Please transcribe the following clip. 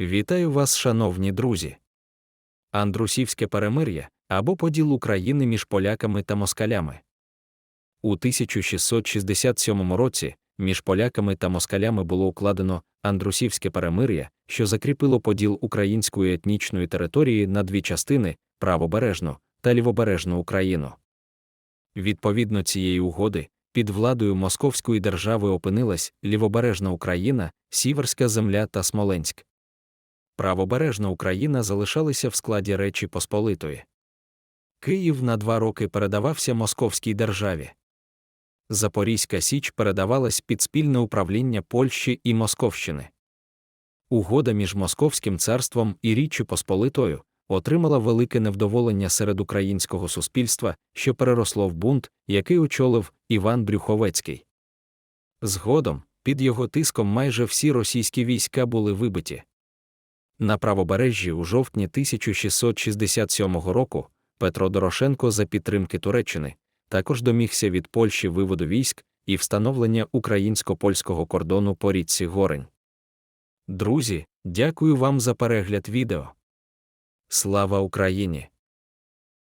Вітаю вас, шановні друзі. Андрусівське перемир'я або поділ України між поляками та москалями. У 1667 році між поляками та москалями було укладено Андрусівське перемир'я, що закріпило поділ української етнічної території на дві частини правобережну та лівобережну Україну. Відповідно цієї угоди, під владою Московської держави опинилась лівобережна Україна, Сіверська земля та Смоленськ. Правобережна Україна залишалася в складі Речі Посполитої. Київ на два роки передавався Московській державі. Запорізька Січ передавалась під спільне управління Польщі і Московщини. Угода між Московським царством і Річчю Посполитою отримала велике невдоволення серед українського суспільства, що переросло в бунт, який очолив Іван Брюховецький. Згодом, під його тиском майже всі російські війська були вибиті. На правобережжі у жовтні 1667 року Петро Дорошенко за підтримки Туреччини також домігся від Польщі виводу військ і встановлення українсько-польського кордону по річці Горень. Друзі, дякую вам за перегляд відео. Слава Україні!